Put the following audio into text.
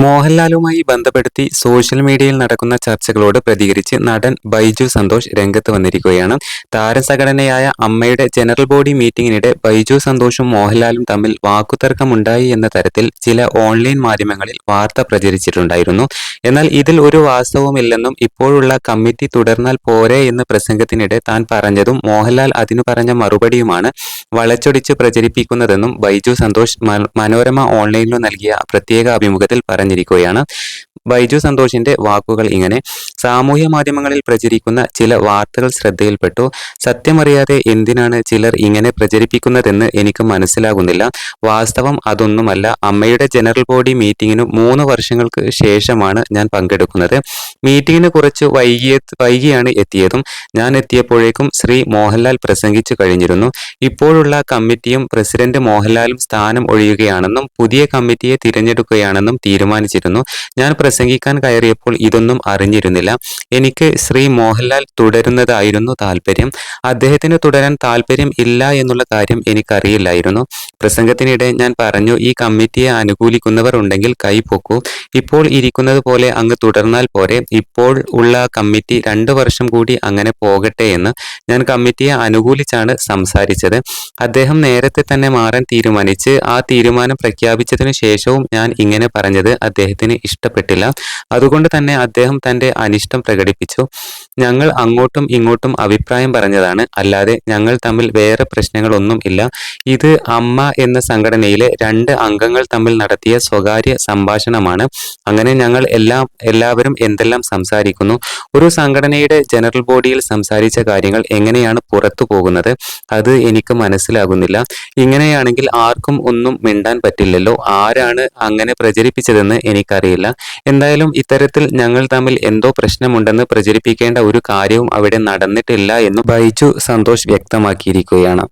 മോഹൻലാലുമായി ബന്ധപ്പെടുത്തി സോഷ്യൽ മീഡിയയിൽ നടക്കുന്ന ചർച്ചകളോട് പ്രതികരിച്ച് നടൻ ബൈജു സന്തോഷ് രംഗത്ത് വന്നിരിക്കുകയാണ്. താരസംഘടനയായ അമ്മയുടെ ജനറൽ ബോഡി മീറ്റിംഗിനിടെ ബൈജു സന്തോഷും മോഹൻലാലും തമ്മിൽ വാക്കുതർക്കമുണ്ടായി എന്ന തരത്തിൽ ചില ഓൺലൈൻ മാധ്യമങ്ങളിൽ വാർത്ത പ്രചരിച്ചിട്ടുണ്ടായിരുന്നു. എന്നാൽ ഇതിൽ ഒരു വാസ്തവമില്ലെന്നും ഇപ്പോഴുള്ള കമ്മിറ്റി തുടർന്നാൽ പോരെ എന്ന് പ്രസംഗത്തിനിടെ താൻ പറഞ്ഞതും മോഹൻലാൽ അതിനു പറഞ്ഞ മറുപടിയുമാണ്. വളച്ചൊടിച്ച് പ്രചരിപ്പിക്കുന്നതെന്നും ബൈജു സന്തോഷ് മനോരമ ഓൺലൈനിൽ നൽകിയ പ്രത്യേക അഭിമുഖത്തിൽ പറഞ്ഞിരിക്കുകയാണ്. ബൈജു സന്തോഷിന്റെ വാക്കുകൾ ഇങ്ങനെ സാമൂഹ്യ മാധ്യമങ്ങളിൽ പ്രചരിക്കുന്ന ചില വാർത്തകൾ ശ്രദ്ധയിൽപ്പെട്ടു. സത്യമറിയാതെ എന്തിനാണ് ചിലർ ഇങ്ങനെ പ്രചരിപ്പിക്കുന്നതെന്ന് എനിക്ക് മനസ്സിലാകുന്നില്ല. വാസ്തവം അതൊന്നുമല്ല. അമ്മയുടെ ജനറൽ ബോഡി മീറ്റിങ്ങിന് മൂന്ന് വർഷങ്ങൾക്ക് ശേഷമാണ് ഞാൻ പങ്കെടുക്കുന്നത്. മീറ്റിങ്ങിന് കുറച്ച് വൈകിയ വൈകിയാണ് എത്തിയതും. ഞാൻ എത്തിയപ്പോഴേക്കും ശ്രീ മോഹൻലാൽ പ്രസംഗിച്ചു കഴിഞ്ഞിരുന്നു. ഇപ്പോഴുള്ള കമ്മിറ്റിയും പ്രസിഡന്റ് മോഹൻലാലും സ്ഥാനം ഒഴിയുകയാണെന്നും പുതിയ കമ്മിറ്റിയെ തിരഞ്ഞെടുക്കുകയാണെന്നും തീരുമാനിച്ചിരുന്നു. ഞാൻ പ്രസംഗിക്കാൻ കയറിയപ്പോൾ ഇതൊന്നും അറിഞ്ഞിരുന്നില്ല. എനിക്ക് ശ്രീ മോഹൻലാൽ തുടരുന്നതായിരുന്നു താല്പര്യം. അദ്ദേഹത്തിന് തുടരാൻ താല്പര്യം ഇല്ല എന്നുള്ള കാര്യം എനിക്കറിയില്ലായിരുന്നു. പ്രസംഗത്തിനിടെ ഞാൻ പറഞ്ഞു ഈ കമ്മിറ്റിയെ അനുകൂലിക്കുന്നവർ ഉണ്ടെങ്കിൽ കൈപൊക്കൂ ഇപ്പോൾ ഇരിക്കുന്നത് പോലെ അങ്ങ് തുടർന്നാൽ പോരെ. ഇപ്പോൾ ഉള്ള കമ്മിറ്റി രണ്ടു വർഷം കൂടി അങ്ങനെ പോകട്ടെ എന്ന് ഞാൻ കമ്മിറ്റിയെ അനുകൂലിച്ചാണ് സംസാരിച്ചത്. അദ്ദേഹം നേരത്തെ തന്നെ മാറാൻ തീരുമാനിച്ച് ആ തീരുമാനം പ്രഖ്യാപിച്ചതിനു ശേഷവും ഞാൻ ഇങ്ങനെ പറഞ്ഞത് അദ്ദേഹത്തിന് ഇഷ്ടപ്പെട്ടില്ല. അതുകൊണ്ട് തന്നെ അദ്ദേഹം തന്റെ അനിഷ്ടം പ്രകടിപ്പിച്ചു. ഞങ്ങൾ അങ്ങോട്ടും ഇങ്ങോട്ടും അഭിപ്രായം പറഞ്ഞതാണ്. അല്ലാതെ ഞങ്ങൾ തമ്മിൽ വേറെ പ്രശ്നങ്ങളൊന്നും ഇല്ല. ഇത് അമ്മ എന്ന സംഘടനയിലെ രണ്ട് അംഗങ്ങൾ തമ്മിൽ നടത്തിയ സ്വകാര്യ സംഭാഷണമാണ്. അങ്ങനെ ഞങ്ങൾ എല്ലാം എല്ലാവരും എന്തെല്ലാം സംസാരിക്കുന്നു ഒരു സംഘടനയുടെ ജനറൽ ബോഡിയിൽ സംസാരിച്ച കാര്യങ്ങൾ എങ്ങനെയാണ് പുറത്തു പോകുന്നത് അത് എനിക്ക് മനസ്സിലാകുന്നില്ല. ഇങ്ങനെയാണെങ്കിൽ ആർക്കും ഒന്നും മിണ്ടാൻ പറ്റില്ലല്ലോ. ആരാണ് അങ്ങനെ പ്രചരിപ്പിച്ചതെന്ന് എനിക്കറിയില്ല. എന്തായാലും ഇത്തരത്തിൽ ഞങ്ങൾ തമ്മിൽ എന്തോ പ്രശ്നമുണ്ടെന്ന് പ്രചരിപ്പിക്കേണ്ട ഒരു കാര്യവും അവിടെ നടന്നിട്ടില്ല എന്ന് ബൈജു സന്തോഷ് വ്യക്തമാക്കിയിരിക്കുകയാണ്.